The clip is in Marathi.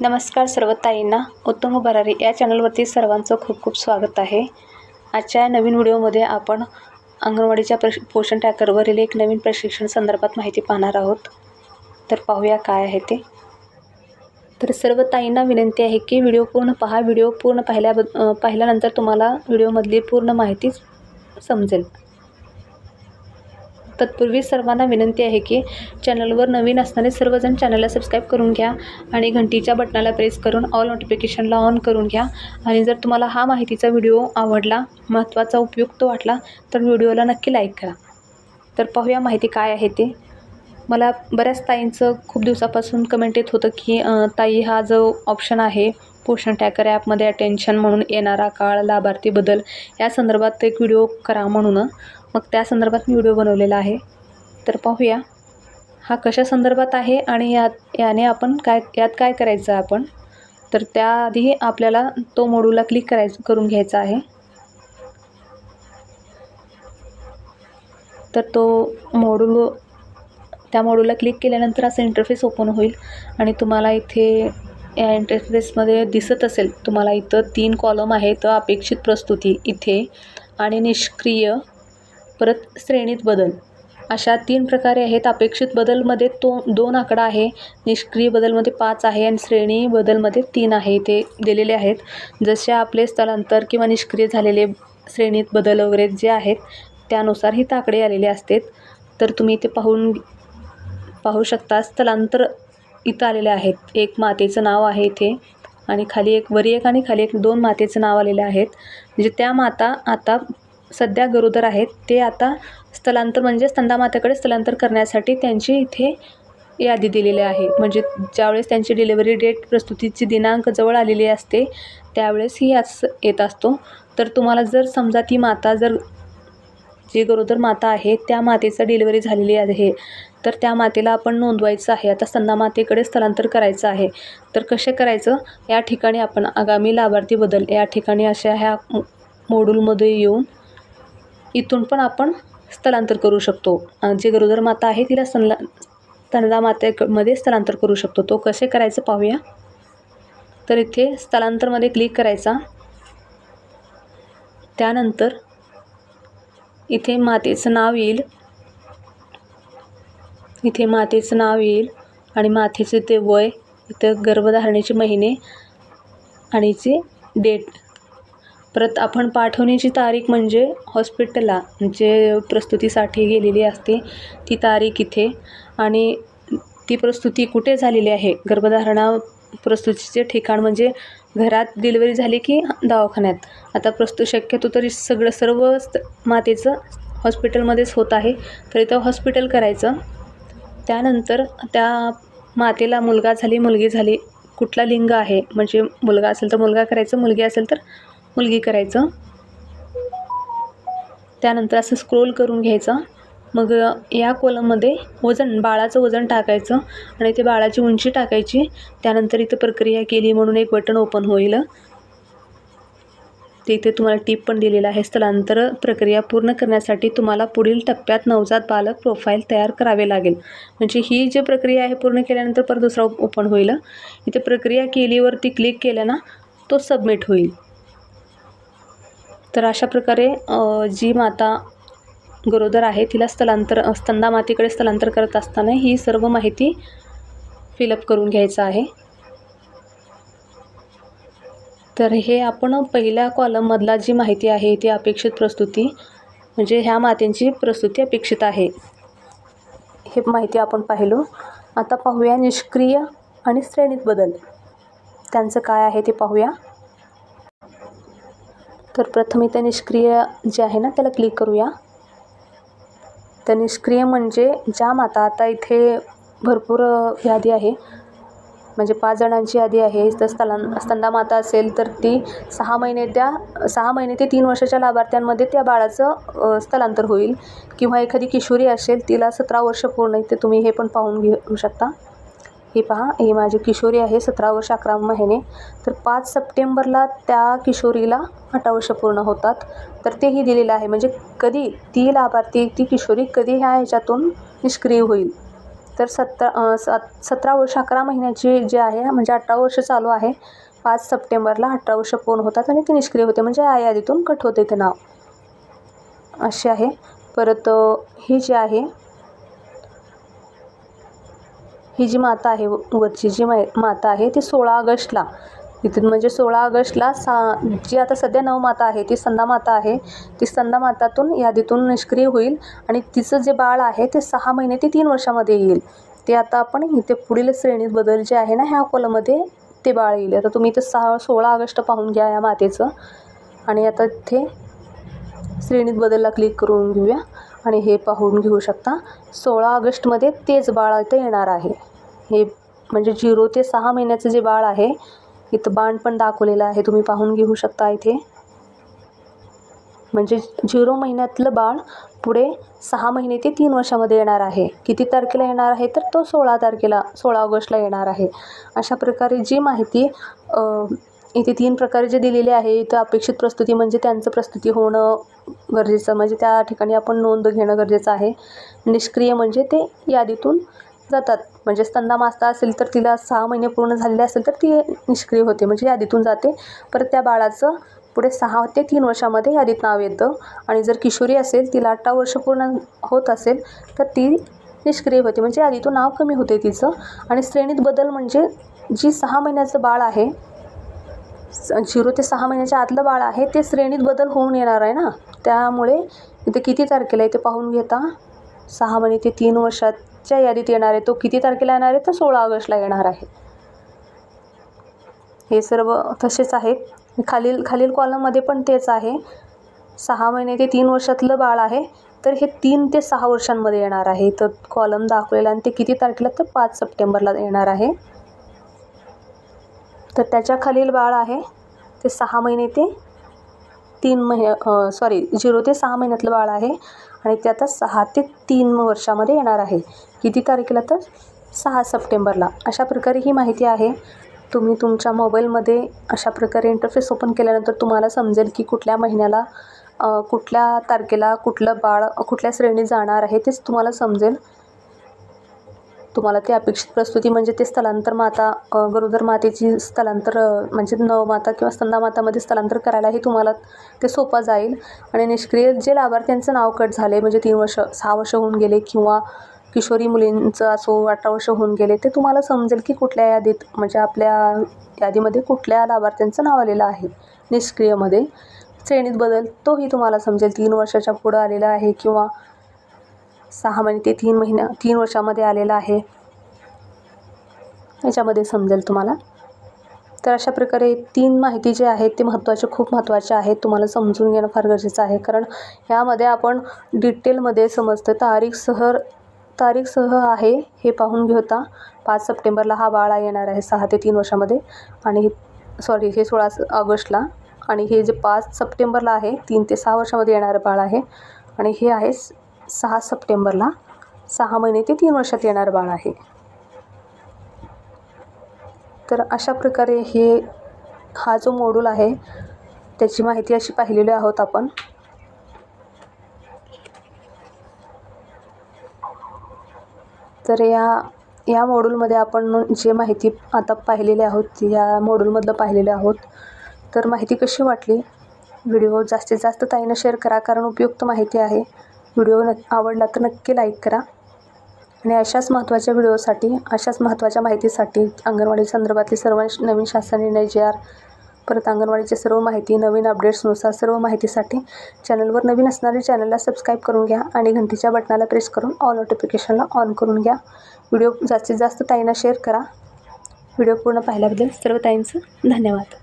नमस्कार सर्व ताईंना उत्तम भरारी या चॅनलवरती सर्वांचं खूप खूप स्वागत आहे. आजच्या या नवीन व्हिडिओमध्ये आपण अंगणवाडीच्या प्रश पोषण ट्रॅकरवरील एक नवीन प्रशिक्षण संदर्भात माहिती पाहणार आहोत. तर पाहूया काय आहे ते. तर सर्व ताईंना विनंती आहे की व्हिडिओ पूर्ण पहा. व्हिडिओ पूर्ण पाहिल्याब पाहिल्यानंतर तुम्हाला व्हिडिओमधली पूर्ण माहिती समजेल. तत्पूर्वी सर्वांना विनंती आहे की चॅनलवर नवीन असणारे सर्वजण चॅनलला सबस्क्राईब करून घ्या आणि घंटीच्या बटनाला प्रेस करून ऑल नोटिफिकेशनला ऑन करून घ्या. आणि जर तुम्हाला हा माहितीचा व्हिडिओ आवडला महत्त्वाचा उपयुक्त वाटला तर व्हिडिओला नक्की लाईक करा. तर पाहूया माहिती काय आहे ते. मला बऱ्याच ताईंचं खूप दिवसापासून कमेंट येत होतं की ताई हा जो ऑप्शन आहे पोषण टॅकर ॲपमध्ये अटेन्शन म्हणून येणारा काळ लाभार्थी बदल या संदर्भात एक व्हिडिओ करा म्हणून. मग त्या संदर्भात मी व्हिडिओ बनवलेला आहे. तर पाहूया हा कशा संदर्भात आहे आणि यात याने आपण काय यात काय करायचं आहे आपण? तर त्याआधी आपल्याला तो मोडूला क्लिक करायचं करून घ्यायचा आहे. तर तो मोडूल त्या मॉड्यूलला क्लिक केल्यानंतर असं इंटरफेस ओपन होईल आणि तुम्हाला इथे या इंटरफेसमध्ये दिसत असेल तुम्हाला इथं तीन कॉलम आहेत अपेक्षित प्रस्तुती इथे आणि निष्क्रिय परत श्रेणीत बदल. अशा तीन प्रकारे आहेत अपेक्षित बदलमध्ये तो दोन आकडा आहे निष्क्रिय बदलमध्ये पाच आहे आणि श्रेणी बदलमध्ये तीन आहे. ते दिलेले आहेत जसे आपले स्थलांतर किंवा निष्क्रिय झालेले श्रेणीत बदल वगैरे जे आहेत त्यानुसार ही ताकडे आलेले असतात. तर तुम्ही इथे पाहून पाहू शकता स्थलांतर इथं आलेले आहेत. एक मातेचं नाव आहे इथे आणि खाली एक वरी एक आणि खाली एक दोन मातेचं नाव आलेले आहेत. म्हणजे त्या माता आता सध्या गरोदर आहेत. ते आता स्थलांतर म्हणजे स्तंदामातेकडे स्थलांतर करण्यासाठी त्यांची इथे यादी दिलेली आहे. म्हणजे ज्यावेळेस त्यांची डिलिव्हरी डेट प्रस्तुतीची दिनांक जवळ आलेली असते त्यावेळेस ही याच येत असतो. तर तुम्हाला जर समजा ती माता जर जी गरोदर माता आहे त्या मातेचं डिलिव्हरी झालेली आहे तर त्या मातेला आपण नोंदवायचं आहे. आता स्तंदा मातेकडे स्थलांतर करायचं आहे. तर कसे करायचं? या ठिकाणी आपण आगामी लाभार्थी बदल. या ठिकाणी अशा ह्या मोडूलमध्ये येऊन इथून पण आपण स्थलांतर करू शकतो. जे गरोदर माता आहे तिला सनला स्तनदा मातेमध्ये स्थलांतर करू शकतो. तो कसे करायचं पाहूया. तर इथे स्थलांतरमध्ये क्लिक करायचा. त्यानंतर इथे मातेचं नाव येईल. इथे मातेचं नाव येईल आणि मातेचे ते वय इथं गर्भधारणेचे महिने आणि चे डेट. परत आपण पाठवण्याची तारीख म्हणजे हॉस्पिटलला जे प्रस्तुतीसाठी गेलेली असते ती तारीख इथे. आणि ती प्रस्तुती कुठे झालेली आहे? गर्भधारणा प्रस्तुतीचे ठिकाण म्हणजे घरात डिलिव्हरी झाली की दवाखान्यात? आता प्रस्तुत शक्यतो तरी सगळं सर्व मातेचं हॉस्पिटलमध्येच होत आहे. तर इथं हॉस्पिटल करायचं. त्यानंतर त्या मातेला मुलगा झाली मुलगी झाली कुठला लिंग आहे? म्हणजे मुलगा असेल तर मुलगा करायचं मुलगी असेल तर मुलगी करायचं. त्यानंतर असं स्क्रोल करून घ्यायचं. मग या कोलममध्ये वजन बाळाचं वजन टाकायचं आणि ते बाळाची उंची टाकायची. त्यानंतर इथं प्रक्रिया केली म्हणून एक बटन ओपन होईल. ते इथे तुम्हाला टीप पण दिलेलं आहे. स्थलांतर प्रक्रिया पूर्ण करण्यासाठी तुम्हाला पुढील टप्प्यात नवजात बालक प्रोफाईल तयार करावे लागेल. म्हणजे ही जी प्रक्रिया आहे पूर्ण केल्यानंतर परत दुसरा ओपन होईल. इथे प्रक्रिया केलीवरती क्लिक केलं ना तो सबमिट होईल. तर अशा प्रकारे जी माता गरोदर आहे तिला स्थलांतर स्तंदा मातेकडे स्थलांतर करत असताना ही सर्व माहिती फिलअप करून घ्यायचं आहे. तर हे आपण पहिल्या कॉलममधला जी माहिती आहे ती अपेक्षित प्रस्तुती म्हणजे ह्या मातेंची प्रस्तुती अपेक्षित आहे. हे माहिती आपण पाहिलो. आता पाहूया निष्क्रिय आणि श्रेणीत बदल. त्यांचं काय आहे ते पाहूया. तर प्रथम इथं निष्क्रिय जे आहे ना त्याला क्लिक करूया. तर निष्क्रिय म्हणजे ज्या माता आता इथे भरपूर यादी आहे. म्हणजे पाच जणांची यादी आहे तर स्थलां स्तंदा माता असेल तर ती सहा महिने त्या सहा महिने ते तीन वर्षाच्या लाभार्थ्यांमध्ये त्या बाळाचं स्थलांतर होईल. किंवा एखादी किशोरी असेल तिला सतरा वर्ष पूर्ण ते तुम्ही हे पण पाहून घेऊ शकता. हे पहा ही माझी किशोरी आहे सतरा वर्ष अकरा महिने. तर पाच सप्टेंबरला त्या किशोरीला अठरा वर्ष पूर्ण होतात. तर तेही दिलेलं आहे. म्हणजे कधी ती लाभार्थी ती किशोरी कधी ह्या ह्याच्यातून निष्क्रिय होईल? तर सतरा सात सतरा वर्ष अकरा महिन्याची जी आहे म्हणजे अठरा वर्ष चालू आहे. पाच सप्टेंबरला अठरा वर्ष पूर्ण होतात आणि ती निष्क्रिय होते. म्हणजे या यादीतून कट होते ते नाव. असे आहे. परत ही जी आहे ही जी माता आहे वरची जी माता आहे ती सोळा ऑगस्टला इथून म्हणजे सोळा ऑगस्टला सा जी आता सध्या नवमाता आहे ती संदामाता आहे. ती संदामातातून यादीतून निष्क्रिय होईल आणि तिचं जे बाळ आहे ते सहा महिने ते तीन वर्षामध्ये येईल. ते आता आपण इथे पुढील श्रेणीत बदल जे आहे ना ह्या कॉलममध्ये ते बाळ येईल. आता तुम्ही इथे सहा सोळा ऑगस्ट पाहून घ्या या मातेचं. आणि आता इथे श्रेणीत बदलला क्लिक करून घेऊया. आणि हे पाहून घेऊ शकता सोळा ऑगस्टमध्ये तेच बाळ इथं येणार आहे. हे म्हणजे झिरो ते सहा महिन्याचं जे बाळ आहे इथं बाण पण दाखवलेलं आहे. तुम्ही पाहून घेऊ शकता इथे. म्हणजे झिरो महिन्यातलं बाळ पुढे सहा महिने ते तीन वर्षामध्ये येणार आहे. किती तारखेला येणार आहे तर तो सोळा तारखेला सोळा ऑगस्टला येणार आहे. अशा प्रकारे जी माहिती इथे तीन प्रकारे जे दिलेले आहे इथं अपेक्षित प्रस्तुती म्हणजे त्यांचं प्रस्तुती होणं गरजेचं. म्हणजे त्या ठिकाणी आपण नोंद घेणं गरजेचं आहे. निष्क्रिय म्हणजे ते यादीतून जातात. म्हणजे स्तंदा मास्ता असेल तर तिला सहा महिने पूर्ण झालेले असेल तर ती निष्क्रिय होते. म्हणजे यादीतून जाते. परत त्या बाळाचं पुढे सहा ते तीन वर्षामध्ये यादीत नाव येतं. आणि जर किशोरी असेल तिला अठरा वर्ष पूर्ण होत असेल तर ती निष्क्रिय होते. म्हणजे यादीतून नाव कमी होते तिचं. आणि श्रेणीत बदल म्हणजे जी सहा महिन्याचं बाळ आहे झिरो ते सहा महिन्याच्या आतलं बाळ आहे ते श्रेणीत बदल होऊन येणार आहे ना? त्यामुळे इथे किती तारखेला इथे पाहून घेता? सहा महिने ते तीन वर्षात वर्षाच्या यादीत येणार आहे तो किती तारखेला येणार आहे तर सोळा ऑगस्टला येणार आहे. हे सर्व तसेच आहेत. खालील खालील कॉलममध्ये पण तेच आहे. सहा महिने ते तीन वर्षातलं बाळ आहे तर हे तीन ते सहा वर्षांमध्ये येणार आहे. तर कॉलम दाखवलेला आणि ते किती तारखेला तर पाच सप्टेंबरला येणार आहे. तर त्याच्या खालील बाळ आहे ते सहा महिने ते तीन महिन्या सॉरी झिरो ते सहा महिन्यातलं बाळ आहे आणि ते आता सहा ते तीन वर्षामध्ये येणार आहे. किती तारखेला तर? सहा सप्टेंबरला. अशा प्रकारे ही माहिती आहे. तुम्ही तुमच्या मोबाईलमध्ये अशा प्रकारे इंटरफेस ओपन केल्यानंतर तुम्हाला समजेल की कुठल्या महिन्याला कुठल्या तारखेला कुठलं बाळ कुठल्या श्रेणीत जाणार आहे तेच तुम्हाला समजेल. तुम्हाला ते अपेक्षित प्रस्तुती म्हणजे ते स्थलांतर माता गरोदर मातेची स्थलांतर म्हणजे नवमाता किंवा स्तंदामातामध्ये स्थलांतर करायलाही तुम्हाला ते सोपं जाईल. आणि निष्क्रिय जे लाभार्थ्यांचं नाव कट झाले म्हणजे तीन वर्ष सहा वर्ष होऊन गेले किंवा किशोरी मुलींचं असो अठरा वर्ष होऊन गेले ते तुम्हाला समजेल की कुठल्या यादीत म्हणजे आपल्या यादीमध्ये कुठल्या लाभार्थ्यांचं नाव आलेलं आहे निष्क्रियमध्ये. श्रेणीत बदल तोही तुम्हाला समजेल. तीन वर्षाच्या पुढं आलेला आहे किंवा सहा महिने ते तीन महिन्या तीन वर्षामध्ये आलेला आहे. याच्यामध्ये समजेल तुम्हाला. तर अशा प्रकारे तीन माहिती जे आहेत ते महत्त्वाचे खूप महत्त्वाचे आहेत. तुम्हाला समजून घेणं फार गरजेचं आहे. कारण ह्यामध्ये आपण डिटेलमध्ये समजतं. तारीखसह तारीखसह आहे हे पाहून घेता पाच सप्टेंबरला हा बाळा येणार आहे सहा ते तीन वर्षामध्ये. आणि सॉरी हे सोळा ऑगस्टला. आणि हे जे पाच सप्टेंबरला आहे तीन ते सहा वर्षामध्ये येणारं बाळ आहे. आणि हे आहे सहा सप्टेंबरला. सहा महिने ते तीन वर्षात येणारं बाळ आहे. तर अशा प्रकारे हे हा जो मॉड्यूल आहे त्याची माहिती अशी पाहिलेली आहोत आपण. तर या या मॉड्यूलमध्ये आपण जे माहिती आता पाहिलेली आहोत या मॉड्यूलमधलं पाहिलेले आहोत तर माहिती कशी वाटली? व्हिडिओ जास्तीत जास्त ताईनं शेअर करा कारण उपयुक्त माहिती आहे. व्हिडिओ न आवडला तर नक्की लाईक करा. आणि अशाच महत्त्वाच्या व्हिडिओसाठी अशाच महत्त्वाच्या माहितीसाठी अंगणवाडी संदर्भातली सर्व नवीन शासन निर्णय जे आर परत अंगणवाडीची सर्व माहिती नवीन अपडेट्सनुसार सर्व माहितीसाठी चॅनलवर नवीन असणारे चॅनलला सबस्क्राईब करून घ्या आणि घंटीच्या बटनाला प्रेस करून ऑल नोटिफिकेशनला ऑन करून घ्या. व्हिडिओ जास्तीत जास्त ताईंना शेअर करा. व्हिडिओ पूर्ण पाहिल्याबद्दल सर्व ताईंचं धन्यवाद.